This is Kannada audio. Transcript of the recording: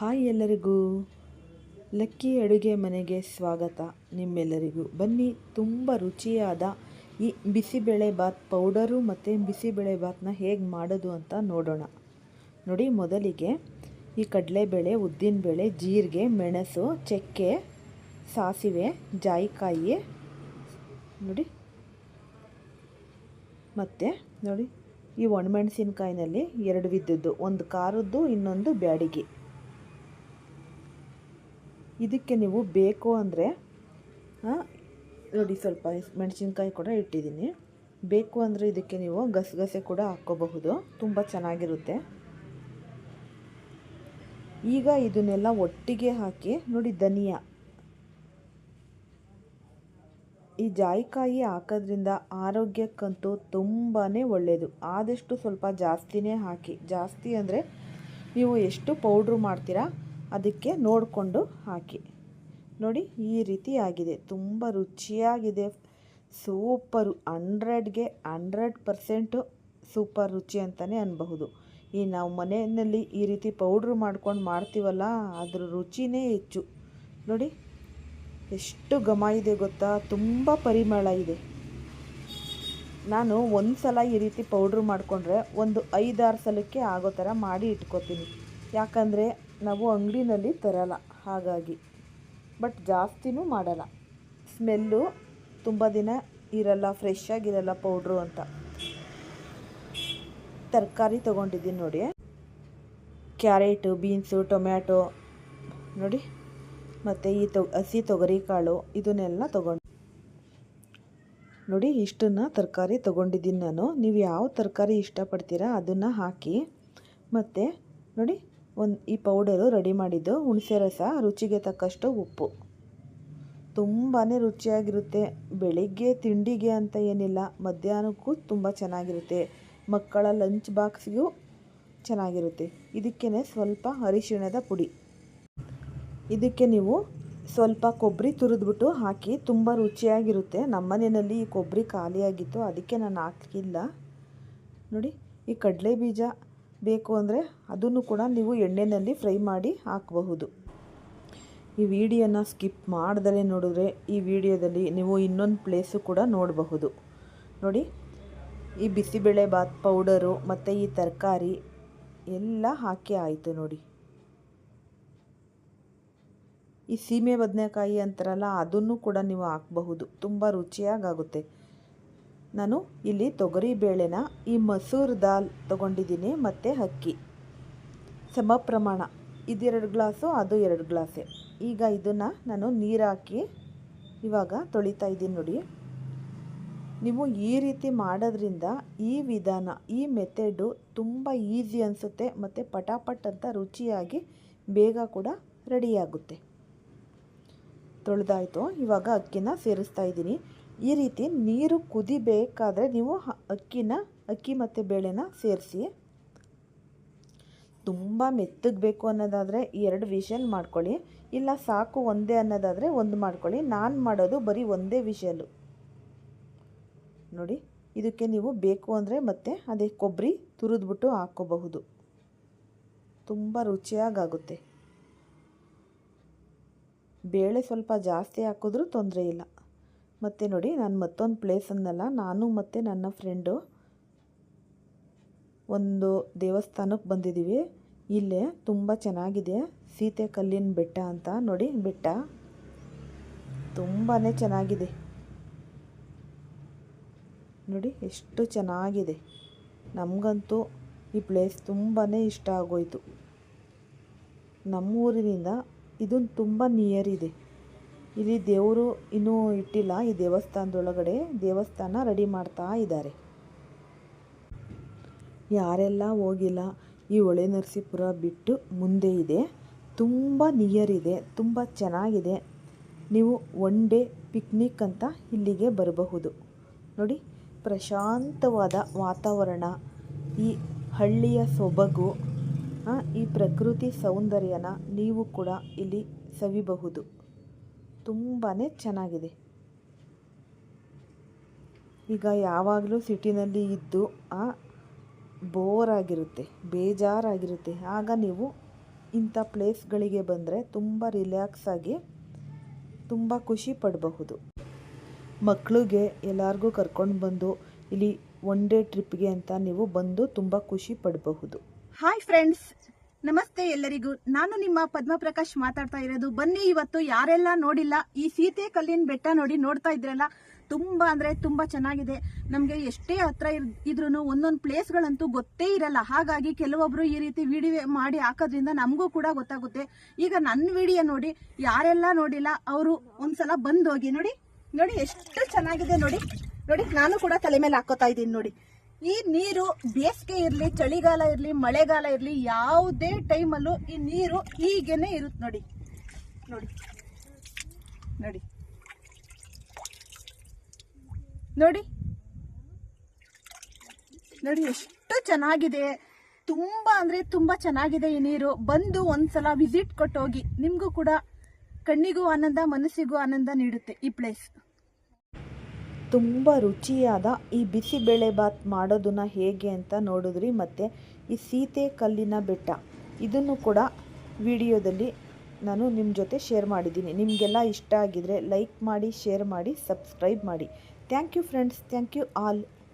ಹಾಯ್ ಎಲ್ಲರಿಗೂ. ಲಕ್ಕಿ ಅಡುಗೆ ಮನೆಗೆ ಸ್ವಾಗತ ನಿಮ್ಮೆಲ್ಲರಿಗೂ. ಬನ್ನಿ, ತುಂಬ ರುಚಿಯಾದ ಈ ಬಿಸಿಬೇಳೆ ಬಾತ್ ಪೌಡರು ಮತ್ತು ಬಿಸಿಬೇಳೆ ಬಾತ್ನ ಹೇಗೆ ಮಾಡೋದು ಅಂತ ನೋಡೋಣ. ನೋಡಿ, ಮೊದಲಿಗೆ ಈ ಕಡಲೆಬೇಳೆ, ಉದ್ದಿನಬೇಳೆ, ಜೀರಿಗೆ, ಮೆಣಸು, ಚಕ್ಕೆ, ಸಾಸಿವೆ, ಜಾಯಿಕಾಯಿ, ನೋಡಿ. ಮತ್ತು ನೋಡಿ, ಈ ಒಣಮೆಣಸಿನ್ಕಾಯಿನಲ್ಲಿ ಎರಡು ವಿದ್ದದ್ದು, ಒಂದು ಖಾರದ್ದು, ಇನ್ನೊಂದು ಬ್ಯಾಡಿಗೆ. ಇದಕ್ಕೆ ನೀವು ಬೇಕು ಅಂದರೆ ನೋಡಿ ಸ್ವಲ್ಪ ಮೆಣಸಿನ್ಕಾಯಿ ಕೂಡ ಇಟ್ಟಿದ್ದೀನಿ. ಬೇಕು ಅಂದರೆ ಇದಕ್ಕೆ ನೀವು ಗಸಗಸೆ ಕೂಡ ಹಾಕ್ಕೋಬಹುದು. ತುಂಬ ಚೆನ್ನಾಗಿರುತ್ತೆ. ಈಗ ಇದನ್ನೆಲ್ಲ ಒಟ್ಟಿಗೆ ಹಾಕಿ, ನೋಡಿ ಧನಿಯಾ. ಈ ಜಾಯಿಕಾಯಿ ಹಾಕೋದ್ರಿಂದ ಆರೋಗ್ಯಕ್ಕಂತೂ ತುಂಬಾ ಒಳ್ಳೆಯದು ಆದಷ್ಟು ಸ್ವಲ್ಪ ಜಾಸ್ತಿನೇ ಹಾಕಿ. ಜಾಸ್ತಿ ಅಂದರೆ ನೀವು ಎಷ್ಟು ಪೌಡ್ರು ಮಾಡ್ತೀರಾ ಅದಕ್ಕೆ ನೋಡಿಕೊಂಡು ಹಾಕಿ. ನೋಡಿ, ಈ ರೀತಿ ಆಗಿದೆ. ತುಂಬ ರುಚಿಯಾಗಿದೆ. ಸೂಪರು. ಹಂಡ್ರೆಡ್ಗೆ ಹಂಡ್ರೆಡ್ ಪರ್ಸೆಂಟು ಸೂಪರ್ ರುಚಿ ಅಂತಲೇ ಅನ್ಬಹುದು. ಈ ನಾವು ಮನೆಯಲ್ಲಿ ಈ ರೀತಿ ಪೌಡ್ರ್ ಮಾಡ್ಕೊಂಡು ಮಾಡ್ತೀವಲ್ಲ, ಅದ್ರ ರುಚಿನೇ ಹೆಚ್ಚು. ನೋಡಿ, ಎಷ್ಟು ಘಮ ಇದೆ ಗೊತ್ತಾ? ತುಂಬ ಪರಿಮಳ ಇದೆ. ನಾನು ಒಂದು ಸಲ ಈ ರೀತಿ ಪೌಡ್ರ್ ಮಾಡಿಕೊಂಡ್ರೆ ಒಂದು ಐದಾರು ಸಲಕ್ಕೆ ಆಗೋ ಥರ ಮಾಡಿ ಇಟ್ಕೋತೀನಿ. ಯಾಕಂದರೆ ನಾವು ಅಂಗಡಿನಲ್ಲಿ ತರಲ್ಲ, ಹಾಗಾಗಿ. ಬಟ್ ಜಾಸ್ತಿನೂ ಮಾಡಲ್ಲ. ಸ್ಮೆಲ್ಲು ತುಂಬ ದಿನ ಇರಲ್ಲ ಫ್ರೆಶ್ ಆಗಿರಲ್ಲ ಪೌಡ್ರು ಅಂತ. ತರಕಾರಿ ತೊಗೊಂಡಿದ್ದೀನಿ ನೋಡಿ. ಕ್ಯಾರೆಟು, ಬೀನ್ಸು, ಟೊಮ್ಯಾಟೊ, ನೋಡಿ. ಮತ್ತು ಈ ತೊ ಹಸಿ ತೊಗರಿ ಕಾಳು, ಇದನ್ನೆಲ್ಲ ತೊಗೊಂಡು ನೋಡಿ, ಇಷ್ಟನ್ನು ತರಕಾರಿ ತೊಗೊಂಡಿದ್ದೀನಿ ನಾನು. ನೀವು ಯಾವ ತರಕಾರಿ ಇಷ್ಟಪಡ್ತೀರಾ ಅದನ್ನು ಹಾಕಿ. ಮತ್ತು, ನೋಡಿ. ಒಂದು ಈ ಪೌಡರು ರೆಡಿ ಮಾಡಿದ್ದು ಹುಣಸೆ ರಸ, ರುಚಿಗೆ ತಕ್ಕಷ್ಟು ಉಪ್ಪು. ತುಂಬಾ ರುಚಿಯಾಗಿರುತ್ತೆ. ಬೆಳಿಗ್ಗೆ, ತಿಂಡಿಗೆ ಅಂತ ಏನಿಲ್ಲ, ಮಧ್ಯಾಹ್ನಕ್ಕೂ ತುಂಬ ಚೆನ್ನಾಗಿರುತ್ತೆ. ಮಕ್ಕಳ ಲಂಚ್ ಬಾಕ್ಸ್ಗೂ ಚೆನ್ನಾಗಿರುತ್ತೆ. ಇದಕ್ಕೇ ಸ್ವಲ್ಪ ಅರಿಶಿಣದ ಪುಡಿ. ಇದಕ್ಕೆ ನೀವು ಸ್ವಲ್ಪ ಕೊಬ್ಬರಿ ತುರಿದ್ಬಿಟ್ಟು ಹಾಕಿ, ತುಂಬ ರುಚಿಯಾಗಿರುತ್ತೆ. ನಮ್ಮನೆಯಲ್ಲಿ ಈ ಕೊಬ್ಬರಿ ಖಾಲಿಯಾಗಿತ್ತು, ಅದಕ್ಕೆ ನಾನು ಹಾಕಿಲ್ಲ. ನೋಡಿ, ಈ ಕಡಲೆ ಬೀಜ ಬೇಕು ಅಂದರೆ ಅದನ್ನು ಕೂಡ ನೀವು ಎಣ್ಣೆಯಲ್ಲಿ ಫ್ರೈ ಮಾಡಿ ಹಾಕಬಹುದು. ಈ ವಿಡಿಯೋನ ಸ್ಕಿಪ್ ಮಾಡ್ದಲೇ ನೋಡಿದ್ರೆ ಈ ವಿಡಿಯೋದಲ್ಲಿ ನೀವು ಇನ್ನೊಂದು ಪ್ಲೇಸು ಕೂಡ ನೋಡಬಹುದು. ನೋಡಿ, ಈ ಬಿಸಿಬೇಳೆ ಬಾತ್ ಪೌಡರು ಮತ್ತು ಈ ತರಕಾರಿ ಎಲ್ಲ ಹಾಕಿ ಆಯಿತು ನೋಡಿ. ಈ ಸೀಮೆ ಬದನೆಕಾಯಿ ಅಂತಾರಲ್ಲ, ಅದನ್ನು ಕೂಡ ನೀವು ಹಾಕಬಹುದು. ತುಂಬ ರುಚಿಯಾಗುತ್ತೆ ನಾನು ಇಲ್ಲಿ ತೊಗರಿ ಬೇಳೆನ ಈ ಮಸೂರ್ ದಾಲ್ ತೊಗೊಂಡಿದ್ದೀನಿ ಮತ್ತು ಅಕ್ಕಿ. ಸಮ ಪ್ರಮಾಣ. ಇದೆರಡು ಗ್ಲಾಸು, ಅದು ಎರಡು ಗ್ಲಾಸೆ. ಈಗ ಇದನ್ನು ನಾನು ನೀರು ಹಾಕಿ ಇವಾಗ ತೊಳಿತಾ ಇದ್ದೀನಿ ನೋಡಿ. ನೀವು ಈ ರೀತಿ ಮಾಡೋದ್ರಿಂದ ಈ ವಿಧಾನ, ಈ ಮೆಥೆಡು ತುಂಬ ಈಸಿ ಅನಿಸುತ್ತೆ ಮತ್ತು ಪಟಾಪಟ್ ಅಂತ ರುಚಿಯಾಗಿ ಬೇಗ ಕೂಡ ರೆಡಿಯಾಗುತ್ತೆ ತೊಳೆದಾಯಿತು. ಇವಾಗ ಅಕ್ಕಿನ ಸೇರಿಸ್ತಾ ಇದ್ದೀನಿ. ಈ ರೀತಿ ನೀರು ಕುದಿಬೇಕಾದರೆ ನೀವು ಅಕ್ಕಿನ, ಅಕ್ಕಿ ಮತ್ತು ಬೇಳೆನ ಸೇರಿಸಿ. ತುಂಬ ಮೆತ್ತಗೆ ಬೇಕು ಅನ್ನೋದಾದರೆ ಎರಡು ವಿಷಲ್ ಮಾಡ್ಕೊಳ್ಳಿ. ಇಲ್ಲ ಸಾಕು ಒಂದೇ ಅನ್ನೋದಾದರೆ ಒಂದು ಮಾಡ್ಕೊಳ್ಳಿ. ನಾನು ಮಾಡೋದು ಬರೀ ಒಂದೇ ವಿಷಲು. ನೋಡಿ, ಇದಕ್ಕೆ ನೀವು ಬೇಕು ಅಂದರೆ ಮತ್ತೆ ಅದೇ ಕೊಬ್ಬರಿ ತುರಿದ್ಬಿಟ್ಟು ಹಾಕ್ಕೋಬಹುದು. ತುಂಬ ರುಚಿಯಾಗುತ್ತೆ ಬೇಳೆ ಸ್ವಲ್ಪ ಜಾಸ್ತಿ ಹಾಕಿದ್ರೂ ತೊಂದರೆ ಇಲ್ಲ. ಮತ್ತು ನೋಡಿ ನಾನು ಮತ್ತೊಂದು ಪ್ಲೇಸನ್ನೆಲ್ಲ ನಾನು ಮತ್ತು ನನ್ನ ಫ್ರೆಂಡು ಒಂದು ದೇವಸ್ಥಾನಕ್ಕೆ ಬಂದಿದ್ದೀವಿ. ಇಲ್ಲೇ ತುಂಬ ಚೆನ್ನಾಗಿದೆ. ಸೀತೆ ಕಲ್ಲಿನ ಬೆಟ್ಟ ಅಂತ ನೋಡಿ, ಬೆಟ್ಟ ತುಂಬಾ ಚೆನ್ನಾಗಿದೆ. ನೋಡಿ ಎಷ್ಟು ಚೆನ್ನಾಗಿದೆ. ನಮಗಂತೂ ಈ ಪ್ಲೇಸ್ ತುಂಬಾ ಇಷ್ಟ ಆಗೋಯಿತು. ನಮ್ಮೂರಿನಿಂದ ಇದೊಂದು ತುಂಬ ನಿಯರ್ ಇದೆ. ಇಲ್ಲಿ ದೇವರು ಇನ್ನೂ ಇಟ್ಟಿಲ್ಲ, ಈ ದೇವಸ್ಥಾನದೊಳಗಡೆ ದೇವಸ್ಥಾನ ರೆಡಿ ಮಾಡ್ತಾ ಇದ್ದಾರೆ. ಯಾರೆಲ್ಲ ಹೋಗಿಲ್ಲ, ಈ ಹೊಳೆ ನರಸೀಪುರ ಬಿಟ್ಟು ಮುಂದೆ ಇದೆ. ತುಂಬ ನಿಯರ್ ಇದೆ, ತುಂಬ ಚೆನ್ನಾಗಿದೆ. ನೀವು ಒನ್ ಡೇ ಪಿಕ್ನಿಕ್ ಅಂತ ಇಲ್ಲಿಗೆ ಬರಬಹುದು. ನೋಡಿ, ಪ್ರಶಾಂತವಾದ ವಾತಾವರಣ, ಈ ಹಳ್ಳಿಯ ಸೊಬಗು ಈ ಪ್ರಕೃತಿ ಸೌಂದರ್ಯನ ನೀವು ಕೂಡ ಇಲ್ಲಿ ಸವಿಬಹುದು. ತುಂಬಾ ಚೆನ್ನಾಗಿದೆ. ಈಗ ಯಾವಾಗಲೂ ಸಿಟಿನಲ್ಲಿ ಇದ್ದು ಬೋರ್ ಆಗಿರುತ್ತೆ ಬೇಜಾರಾಗಿರುತ್ತೆ. ಆಗ ನೀವು ಇಂಥ ಪ್ಲೇಸ್ಗಳಿಗೆ ಬಂದರೆ ತುಂಬ ರಿಲ್ಯಾಕ್ಸ್ ಆಗಿ ತುಂಬ ಖುಷಿ ಪಡಬಹುದು. ಮಕ್ಕಳಿಗೆ ಎಲ್ಲರಿಗೂ ಕರ್ಕೊಂಡು ಬಂದು ಇಲ್ಲಿ ಒನ್ ಡೇ ಟ್ರಿಪ್ಗೆ ಅಂತ ನೀವು ಬಂದು ತುಂಬ ಖುಷಿ ಪಡಬಹುದು. ಹಾಯ್ ಫ್ರೆಂಡ್ಸ್ ನಮಸ್ತೆ ಎಲ್ಲರಿಗೂ. ನಾನು ನಿಮ್ಮ ಪದ್ಮಪ್ರಕಾಶ್ ಮಾತಾಡ್ತಾ ಇರೋದು. ಬನ್ನಿ, ಇವತ್ತು ಯಾರೆಲ್ಲ ನೋಡಿಲ್ಲ, ಈ ಸೀತೆ ಕಲ್ಲಿನ ಬೆಟ್ಟ ನೋಡಿ ನೋಡ್ತಾ ಇದ್ರಲ್ಲ, ತುಂಬಾ ಅಂದ್ರೆ ತುಂಬಾ ಚೆನ್ನಾಗಿದೆ. ನಮಗೆ ಎಷ್ಟೇ ಹತ್ರ ಇದ್ರೂ ಒಂದೊಂದು ಪ್ಲೇಸ್ಗಳಂತೂ ಗೊತ್ತೇ ಇರಲ್ಲ. ಹಾಗಾಗಿ ಕೆಲವೊಬ್ರು ಈ ರೀತಿ ವಿಡಿಯೋ ಮಾಡಿ ಹಾಕೋದ್ರಿಂದ ನಮಗೂ ಕೂಡ ಗೊತ್ತಾಗುತ್ತೆ. ಈಗ ನನ್ನ ವಿಡಿಯೋ ನೋಡಿ, ಯಾರೆಲ್ಲ ನೋಡಿಲ್ಲ, ಅವರು ಒಂದ್ಸಲ ಬಂದು ಹೋಗಿ ನೋಡಿ. ನೋಡಿ, ಎಷ್ಟು ಚೆನ್ನಾಗಿದೆ ನೋಡಿ. ನೋಡಿ, ನಾನು ಕೂಡ ತಲೆ ಮೇಲೆ ಹಾಕೋತಾ ಇದ್ದೀನಿ ನೋಡಿ. ಈ ನೀರು ಬೇಸಿಗೆ ಇರಲಿ, ಚಳಿಗಾಲ ಇರಲಿ, ಮಳೆಗಾಲ ಇರಲಿ, ಯಾವುದೇ ಟೈಮಲ್ಲೂ ಈ ನೀರು ಹೀಗೇನೆ ಇರುತ್ತೆ ನೋಡಿ. ನೋಡಿ. ನೋಡಿ. ನೋಡಿ. ನೋಡಿ ಎಷ್ಟು ಚೆನ್ನಾಗಿದೆ. ತುಂಬಾ ಅಂದ್ರೆ ತುಂಬಾ ಚೆನ್ನಾಗಿದೆ ಈ ನೀರು. ಬಂದು ಒಂದ್ಸಲ ವಿಸಿಟ್ ಕೊಟ್ಟೋಗಿ ನಿಮಗೂ ಕೂಡ ಕಣ್ಣಿಗೂ ಆನಂದ, ಮನಸ್ಸಿಗೂ ಆನಂದ ನೀಡುತ್ತೆ ಈ ಪ್ಲೇಸ್ ತುಂಬ ರುಚಿಯಾದ ಈ ಬಿಸಿಬೇಳೆಬಾತ್ ಮಾಡೋದನ್ನ ಹೇಗೆ ಅಂತ ನೋಡಿದ್ರಿ ಮತ್ತು ಈ ಸೀತೆ ಕಲ್ಲಿನ ಬೆಟ್ಟ. ಇದನ್ನು ಕೂಡ ವಿಡಿಯೋದಲ್ಲಿ ನಾನು ನಿಮ್ಮ ಜೊತೆ ಶೇರ್ ಮಾಡಿದ್ದೀನಿ. ನಿಮಗೆಲ್ಲ ಇಷ್ಟ ಆಗಿದರೆ ಲೈಕ್ ಮಾಡಿ ಶೇರ್ ಮಾಡಿ ಸಬ್ಸ್ಕ್ರೈಬ್ ಮಾಡಿ. Thank you friends thank you all